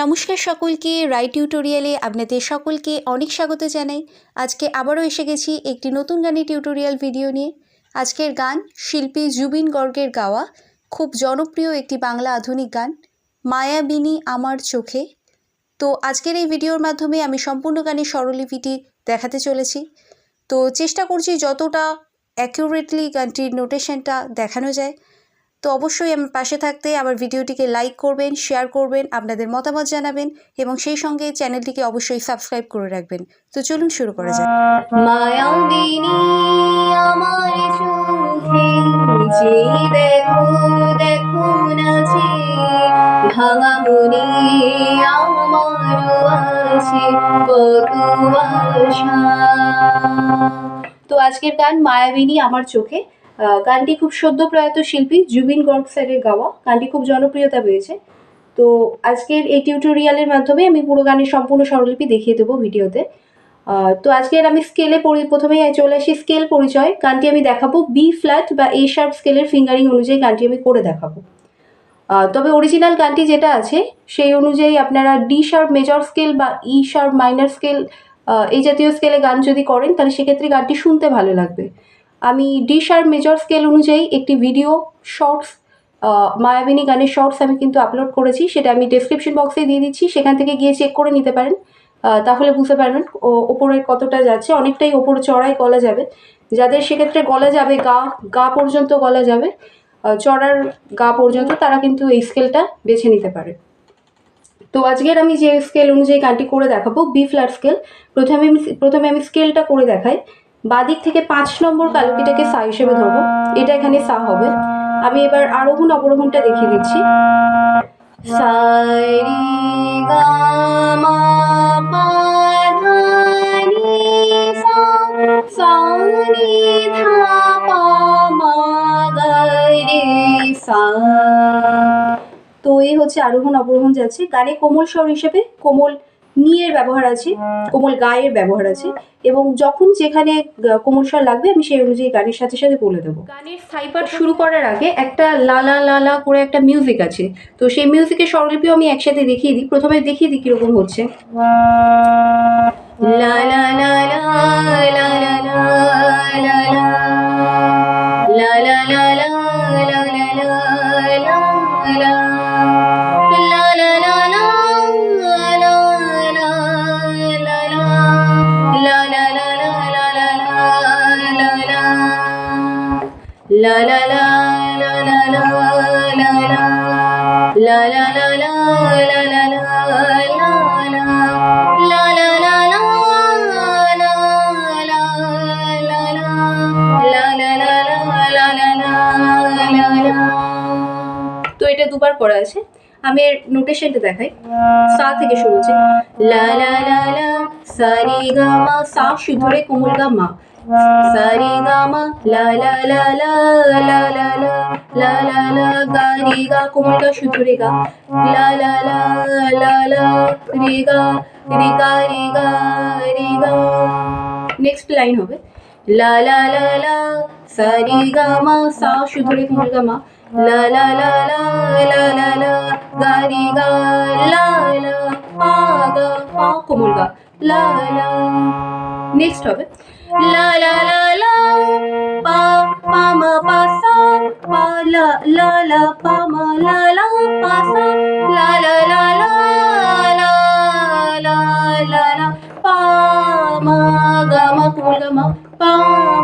নমস্কার সকলকে, রাই টিউটোরিয়ালে আপনাদের সকলকে অনেক স্বাগত জানাই। আজকে আবারও এসে গেছি একটি নতুন গানের টিউটোরিয়াল ভিডিও নিয়ে। আজকের গান শিল্পী জুবিন গর্গের গাওয়া, খুব জনপ্রিয় একটি বাংলা আধুনিক গান, মায়াবিনী আমার চোখে। তো আজকের এই ভিডিওর মাধ্যমে আমি সম্পূর্ণ গানের স্বরলিপিটি দেখাতে চলেছি। তো চেষ্টা করছি যতটা অ্যাকিউরেটলি গানটির নোটেশনটা দেখানো যায়। তো অবশ্যই আমার পাশে থাকতে আমার ভিডিওটিকে লাইক করবেন শেয়ার করবেন, আপনাদের মতামত জানাবেন এবং সেই সঙ্গে চ্যানেলটিকে অবশ্যই সাবস্ক্রাইব করে রাখবেন। তো চলুন শুরু করা যাক। তো আজকের গান মায়াবিনী আমার চোখে গানটি খুব সদ্য প্রয়াত শিল্পী জুবিন গর্গ স্যারের গাওয়া। গানটি খুব জনপ্রিয়তা পেয়েছে। তো আজকের এই টিউটোরিয়ালের মাধ্যমে আমি পুরো গানের সম্পূর্ণ স্বরলিপি দেখিয়ে দেবো ভিডিওতে। তো আজকের আমি স্কেলে প্রথমেই চলে আসি স্কেল পরিচয়। গানটি আমি দেখাবো বি ফ্ল্যাট বা এ শার্প স্কেলের ফিঙ্গারিং অনুযায়ী গানটি আমি করে দেখাবো। তবে অরিজিনাল গানটি যেটা আছে, সেই অনুযায়ী আপনারা ডি শার্প মেজর স্কেল বা ই শার্প মাইনার স্কেল এই জাতীয় স্কেলে গান যদি করেন, তাহলে সেক্ষেত্রে গানটি শুনতে ভালো লাগবে। আমি ডিশ আর মেজর স্কেল অনুযায়ী একটি ভিডিও শর্টস মায়াবিনী গানের শর্টস আমি কিন্তু আপলোড করেছি। সেটা আমি ডেসক্রিপশন বক্সে দিয়ে দিচ্ছি। সেখান থেকে গিয়ে চেক করে নিতে পারেন। তাহলে বুঝতে পারবেন, ও, ওপরের কতটা যাচ্ছে। অনেকটাই ওপরে চড়াই গলা যাবে। যাদের সেক্ষেত্রে গলা যাবে, গা গা পর্যন্ত গলা যাবে চড়ার গা পর্যন্ত, তারা কিন্তু এই স্কেলটা বেছে নিতে পারে। তো আজকের আমি যে স্কেল অনুযায়ী গানটি করে দেখাবো বি ফ্ল্যাট স্কেল প্রথমে আমি প্রথমে আমি স্কেলটা করে দেখাই। বাদিক থেকে পাঁচ নম্বর কালকিটাকে সা হিসেবে ধরবো। এটা এখানে সা হবে। আমি এবার আরোহণ অবরোহণটা দেখিয়ে দিচ্ছি। তো এই হচ্ছে আরোহণ অবরোহণ যাচ্ছে। গানে কোমল স্বর হিসেবে কোমল নিয়ের ব্যবহার আছে, কোমল গায়ের ব্যবহার আছে এবং যখন যেখানে কোমল স্বর লাগবে আমি সেই অনুযায়ী গানের সাথে সাথে বলে দেবো। গানের পাঠ শুরু করার আগে একটা লালা লালা করে একটা মিউজিক আছে। তো সেই মিউজিকের স্বরলিপিও আমি একসাথে দেখিয়ে দিই। প্রথমে দেখিয়ে দিই কীরকম হচ্ছে। লা লা লা লা লা লা লা লা লা La la la la la la la la La la la la la তো এটা দুবার করা আছে আমি এর নোটেশনটা দেখাই সা থেকে শুরু হচ্ছে লা লা লা লা সা রে গা মা সা মা সা রে গা মা লা লা লা লা লা লা লা লা লা লা গা রে গা কোমল গা শুধরে సరి గమ లిగా కుమట శుభ్రిగా లిగా రిగా రిగా రిగా నెక్స్ట్ లైన్ হবে লা লা লা লা సరి గమ సా శుభ్రి గమ লা লা లా లా లా లా లా గారి గా లా లా పా గా పా కుముల్ గా లా లా নেক্সট হবে লা লা লা লা পা পা মা পা সা পা লা লা লা পা মা লা লা পা সা লা লা লা লা লা লা লা লা পা মা গা মা কোমল গা মা পা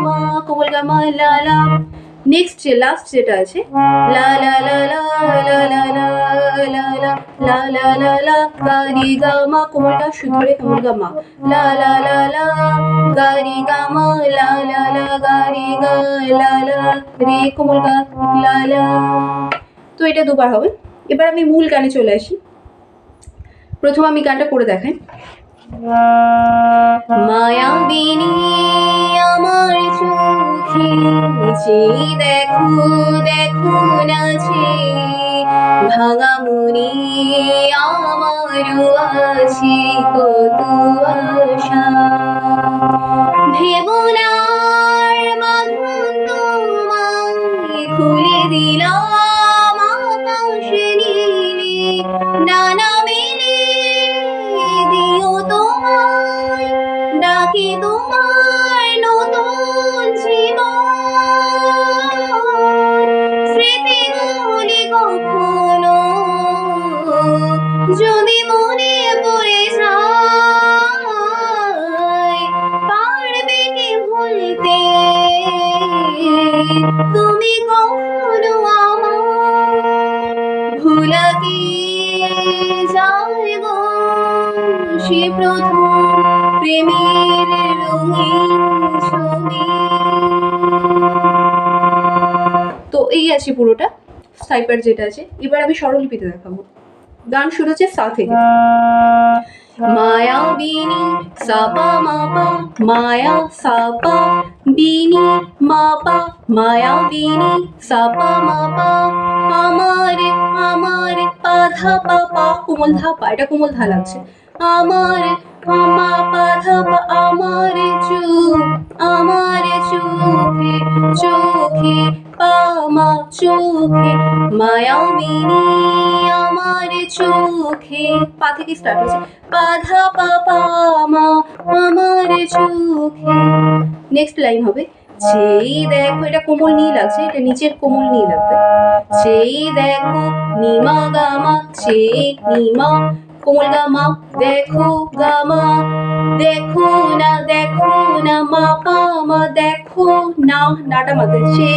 মা কোমল গা মা লা লা নেক্সট যে লাস্ট যেটা আছে লা লা লা লা লা লা লা লা লা লা লা লা লা গা রে গা মা কোমল গা শুধরে কোমল গা মা লা লা লা লা গা রে গা মা লা লা লা গা রে গা লা লা রে কোমল গা লা লা তো এটা দুবার হবে এবার আমি মূল গানে চলে আসি প্রথম আমি গানটা করে দেখাই মায়াবিনী আমার যে দেখো দেখো নাচে। ভাঙা মনে আমারও আছে কত আশা। ভেবনার সে প্রথম তো এই আছে পুরোটা সাইপার যেটা আছে। এবার আমি স্বরলিপিতে দেখাবো। গান শুরু হচ্ছে সা থেকে মায়াবিনী সাপা মাপা, মায়া সাপা বিনি মাপা মায়াবিনী সাপা মাপা। আমার আমার পাধা পাপা কোমল ধাপা এটা কোমল ধা লাগছে। আমার, আমা পাধা পা, আমার চোখ আমার চোখে চোখে পামা চোখে মায়াবিনী আমার চোখে। পা থেকে স্টার্ট হচ্ছে পাধা পাপা মা, আমার চোখে। নেক্সট লাইন হবে। যেই দেখো এটা কোমল নীল আছে, এটা নিচের কোমল নীল লাগবে যেই দেখো নিমা গামা চে নিমা কোমল গামা, দেখো গামা, দেখো না দেখো না, মা পা মা দেখো না, নাটা মাতে চে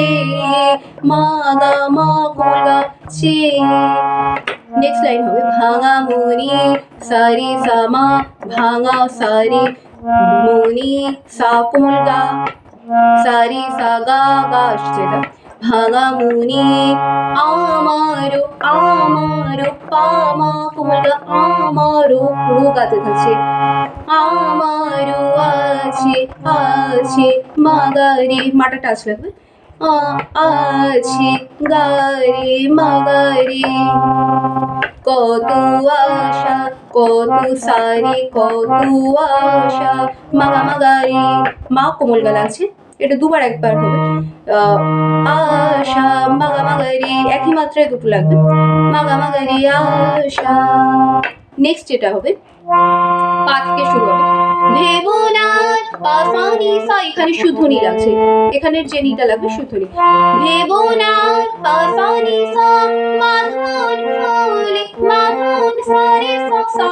মা গা মা কোমল গা চে নেক্সট লাইন হবে, ভাঙা মনি সারি সামা, ভাঙা সারি মনি সা কোমল গা। সারি সা গা গা ভাঙা মুনি আমারো আমারো পামা কোমল গা আমারো রু গাতে থাকছে আমারও আছে আছে মাগারে মাটা টাচ লাগবে আছে গারে মাগারে কত আশা, কত সারি, কত আশা। মাগা মাগারে মা, কোমল গলা আছে, এটা দুবার একবার হবে। আশা মাগা মাগারি একই মাত্রায় দুটো লাগবে। মাগা মাগারি আশা। নেক্সট যেটা হবে, পা থেকে শুরু হবে। ভেবনার এখানে লাগছে নিটা লাগবে মাধুর ফুলে মাধুর সারে সা।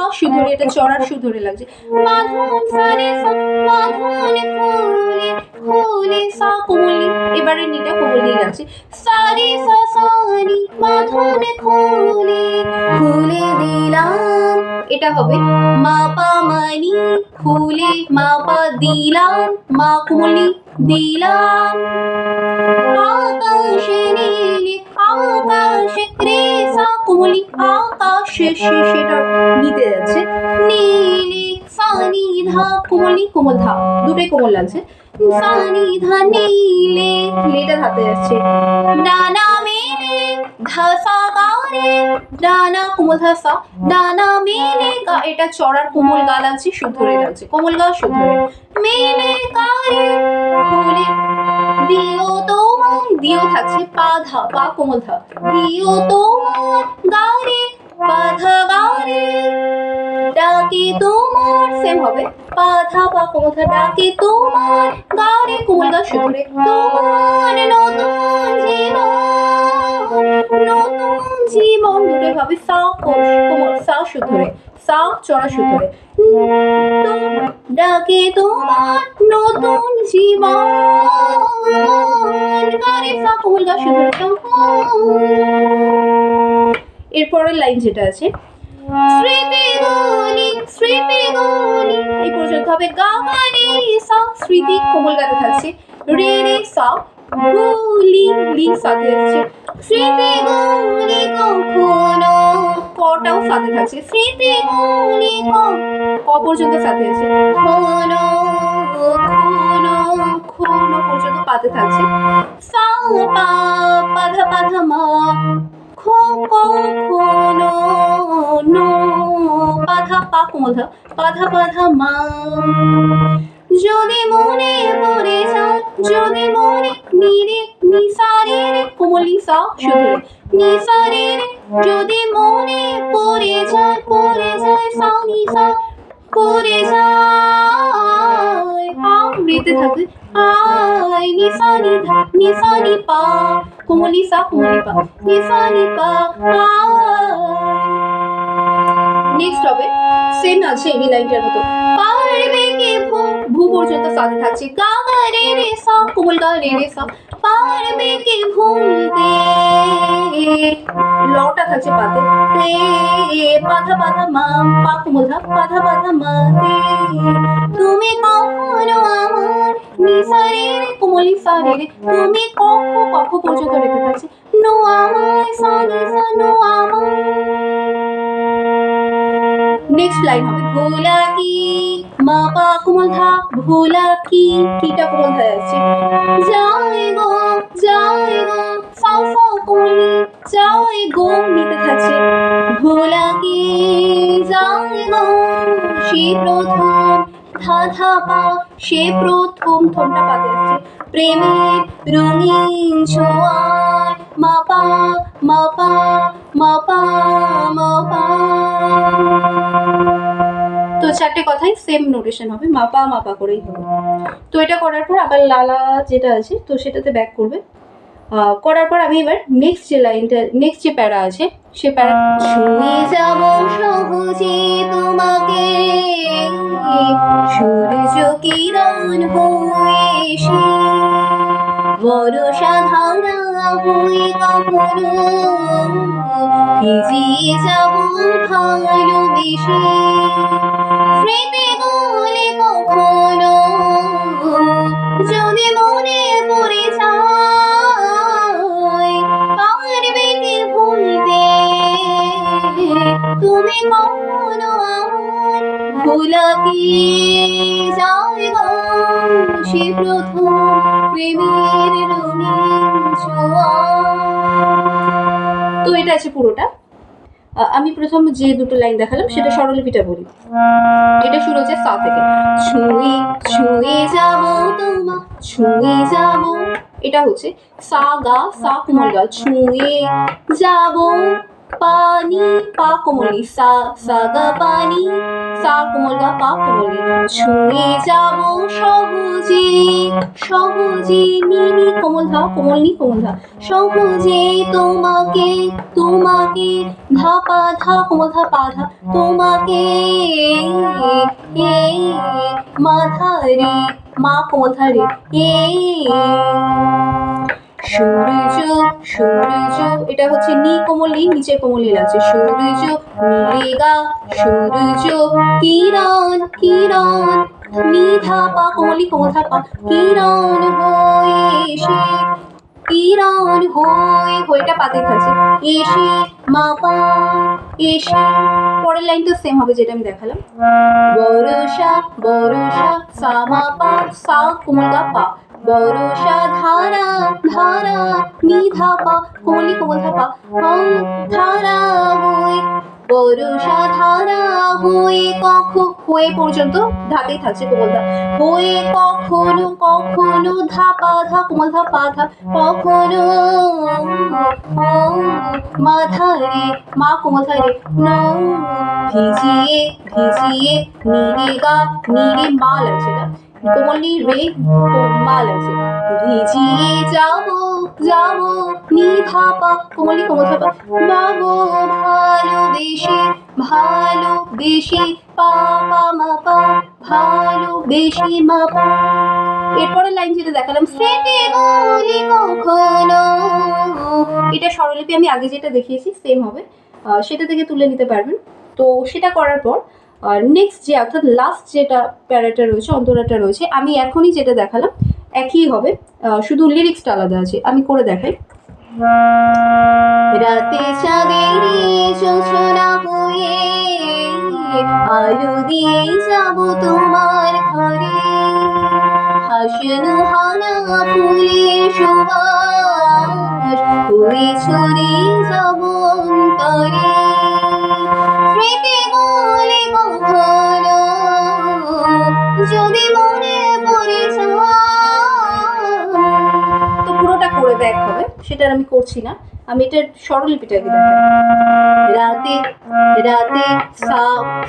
এটা চড়ার লাগছে। মাধুর সারে সা মাধুর ফুলে ফুলে সা, কোমলি এবারে নিটা কোমলি লাগছে। সারে সা, সারি মাধুর ফুলে ফুলে দিলাম। এটা হবে মাপা মানি খুলে মা পা দিলাম মা কুলি দিলাম। আকাশে নীলে, আকাশে রে সা কুলি আকাশে সেটা নিতে যাচ্ছে নীলে সানি ধা কোমলি কোমল ধা দুটোই কোমল লাগছে। সানি ধা নীলে লেটা ধাতে যাচ্ছে ডানা মেলে ধাসা গারে ডানা কোমল ধাসা ডানা মেলে গা। এটা চড়ার কোমল গা লাগছে শুদ্ধরে লাগছে কোমল গা শুদ্ধরে মেলে গারে ফুলে। দিও তোমার, দিও থাকছে পা ধা পা কোমল ধা। দিও তোমার গারে পাধা গারে ডাকে তোমার সেম হবে। পাধা পা কোমল ধা ডাকে তোমার গারে কোমল গা শুদ্ধরে তোমার নতুন জীবন নতুন জীবন দুটোই হবে সা কোষ কোমল সা শুদ্ধরে সা চড়া শুদ্ধরে ডাকে তোমার নতুন জীবন গারে সা কোমল গা শুদ্ধরে এরপরের লাইন যেটা আছে স্মৃতি গুলি স্মৃতি এই পর্যন্ত হবে গা গা সা, স্মৃতি কোমল গাতে থাকছে। রে রে, সা সাথে আছে স্মৃতি গুলি কখনো কটাও সাথে থাকছে। স্মৃতি গুলি ক পর্যন্ত সাথে আছে খনো খনো খনো পর্যন্ত পাতে থাকছে। সা পা, পাধা পাধা, মা। খো কো খনো নো পাধা পা যদি মনে মরে যাও যদি মনে নিরে নিসারে কোমলি সা শুধু। নিসারে যদি মনে পড়ে যায় পড়ে যায় সা, নিসা। পড়ে যায়। আমৃতে থাকে, আয় পা, কোমলি সা, কোমলি পা পা নেক্সট হবে সেম আছে এই লাইনটার মতো। পারবে কে ভু ভু পর্যন্ত সাথে থাকছে গা রে রে সা কোমল রে রে পারবে কে ভুলতে লটা থাকছে পাতে তে পাধা পাধা মা পা কোমল ধা পাধা পাধা মা তে তুমি কখনো আমার নিসারে রে কোমল নিসারে রে তুমি কখ কখ পর্যন্ত রেখে থাকছে নো আমার সা সা নো আমার। নেক্সট লাইন হবে, ভোলা কি? মা পা কোমল ধা, ভোলা কি? কিটা কোমল ধা যাচ্ছে। যাই গো যাই গো সা সা কোমলি যাই গো নিতে থাকছে। ভোলা কি? যাই গো, সে প্রথম ধা ধা পা, সে প্রথম থমটা পাতে আসছে প্রেমের রঙিন ছোঁয়ার মা পা মা পা মা পা মা পা তো চারটে কথাই সেম নোটেশন হবে, মাপা মাপা করেই হবে। তো এটা করার পর আবার লালা যেটা আছে, তো সেটাতে ব্যাক করবে। করার পর আমি এবার নেক্সট যে লাইনটা নেক্সট যে প্যারা আছে, সে প্যারা এসে বরষা ধারা হয়ে কখনো। ভিজিয়ে যাব ভালোবেসে স্মৃতি গলে কখনো যদি মনে পড়ে যায়, পারবে কি ভুলতে? তুমি কখনো আমার ভোলা কি যায় সে প্রথম তো এটা আছে পুরোটা। আমি প্রথম যে দুটো লাইন দেখালাম, সেটা স্বরলিপিটা বলি। এটা শুরু হচ্ছে সা থেকে। ছুঁয়ে ছুঁয়ে যাব তোমা ছুঁয়ে যাব। এটা হচ্ছে সা গা, সা কোমল গা। ছুঁয়ে যাব পানি, পা কোমলি সা সা গা পানি, সা কোমল গা, পা কোমলি ছুঁয়ে যাব সহজে সহজে নিনি কোমল ধা, কোমল নি, কোমল ধা। সহজে তোমাকে তোমাকে, ধা, পা, ধা, কোমল ধা, পা, ধা, তোমাকে মাথা রে, মা কোমল ধা রে এ। সূর্য সূর্য, এটা হচ্ছে নি কোমলি নিচে কোমলি লাগছে। সূর্য নিরেগা সূর্য, কিরণ কিরণ, নিধা পা, কোমলি কোমল পা, কিরণ হয়ে কিরণ হয়ে হয়েটা পাতে থাকছে। এসে, মা পা, এসে পরের লাইনটা সেম হবে যেটা আমি দেখালাম। বরষা বরষা সা মা পা, সা, কোমল গা, পা। বরষা ধারা ধারা, নিধা পা, কোমলি কোমল পা। হং ধারা হয়ে বরষা ধারা হয়ে কখ হয়ে পর্যন্ত ধাতেই থাকছে কোমল ধা হয়ে কখনো কখনো ধা পা ধা কোমল ধা পা ধা, কখনো মাথা রে, মা কোমল ধা রে। ন ভিজিয়ে ভিজিয়ে, নিরে গা, নিরে মা লাগছে না কোমলি রে, মা লাগছে ভিজিয়ে যাব যাব পা কোমলি কোমল ধা পা। বাবু ভালোবেসে ভালোবেসে পা পা, মা, পা ভালোবেসে মা, পা। এরপরের লাইন যেটা দেখালাম কখনো। এটা স্বরলিপি আমি আগে যেটা দেখিয়েছি সেম হবে। সেটা থেকে তুলে নিতে পারবেন। তো সেটা করার পর নেক্সট যে, অর্থাৎ লাস্ট যেটা প্যারাটা রয়েছে, অন্তরাটা রয়েছে, আমি এখনই যেটা দেখালাম, একই হবে। শুধু লিরিক্সটা আলাদা আছে, আমি করে দেখাই। রাতে চাঁদের যোজনা হয়ে আলো দিয়ে যাব তোমার ঘরে। হাসনু হানা ফুলে সবার হয়ে ছড়িয়ে যাব অন্তরে। সেটা আমি করছি না। আমি এটার স্বরলিপিটা দিলাম রাতে রাতে সা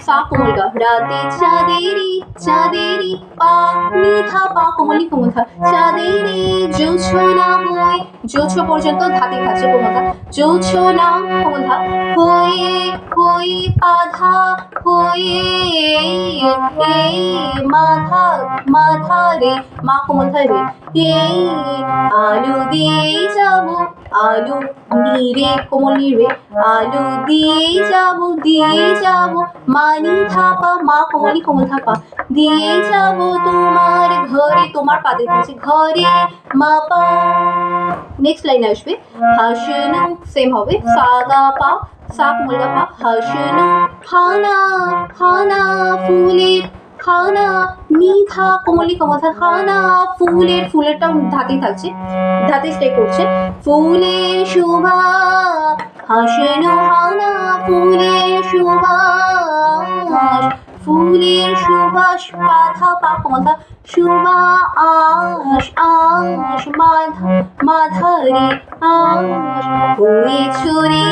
সা কোমল গা। রাতে চাঁদেরি চাঁদেরি পা নিধা, পা কোমলি কোমল ধা চাঁদেরি জোছনা মই জোছ পর্যন্ত ধাতে থাকছে কোমল যৌছ জোছনা কোমল ধা হয়ে হয়ে আধা হয়ে এই মাথা মাথা রে। মা কোমল রে এই আলু দিয়ে যাব, আলু নিরে, কোমল নিরে। আলু দিয়ে যাব দিয়ে যাব, মানি থাপা, মা কোমলি কোমল থাপা। দিয়ে যাব তোমার ঘরে, তোমার পাতে থাকছে ঘরে মা পা নেক্সট লাইন আসবে, হাসনু সেম হবে সাগা পা সা কোমল পা হাসনু হানা হানা ফুলের খানা নিধা কোমলি কমথা খানা ফুলের ফুলেরটা ধাতেই থাকছে ধাতে স্টে করছে ফুলের শোভা হাসনো খানা ফুলের সুবাস ফুলের সুবাস পাথা পা কোমথা সুবাস আশ মাধা, মাধারে, আশ। হয়ে ছড়ে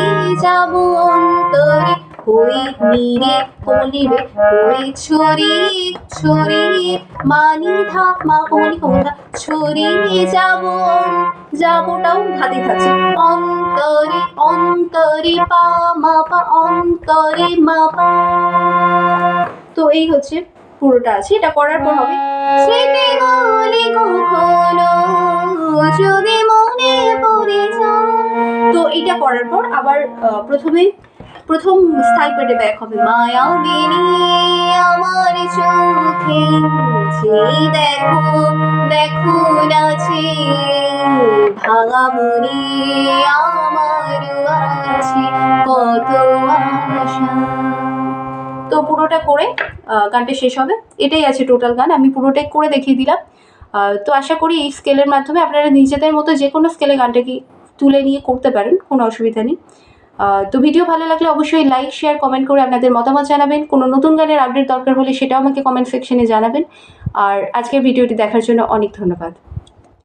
যাব অন্তরে হয়ে নিরে কলিরে হয়ে ছড়িয়ে ছড়িয়ে মানি ধা, মা কমলি কমথা ছড়িয়ে যাব যাবোটাও ধাতে থাকছে অন্তরে অন্তরে পা, মা পা, অন্তরে মা পা। তো এই হচ্ছে পুরোটা আছে, এটা করার পর হবে। তো এটা করার পর আবার প্রথমে, প্রথম স্থায়ী পেটে ব্যাক হবে। মায়া বিনি আমার চোখে দেখো দেখো নাচে ভাঙা মনে আমার আছে। কত আশা। তো পুরোটা করে গানটা শেষ হবে। এটাই আছে টোটাল গান, আমি পুরোটাই করে দেখিয়ে দিলাম। তো আশা করি এই স্কেলের মাধ্যমে আপনারা নিজেদের মতো যে কোনো স্কেলে গানটাকে তুলে নিয়ে করতে পারেন, কোনো অসুবিধা নেই। তো ভিডিও ভালো লাগলে অবশ্যই লাইক শেয়ার কমেন্ট করে আপনাদের মতামত জানাবেন। কোনো নতুন গানের আপডেট দরকার হলে সেটাও আমাকে কমেন্ট সেকশনে জানাবেন। আর আজকের ভিডিওটি দেখার জন্য অনেক ধন্যবাদ।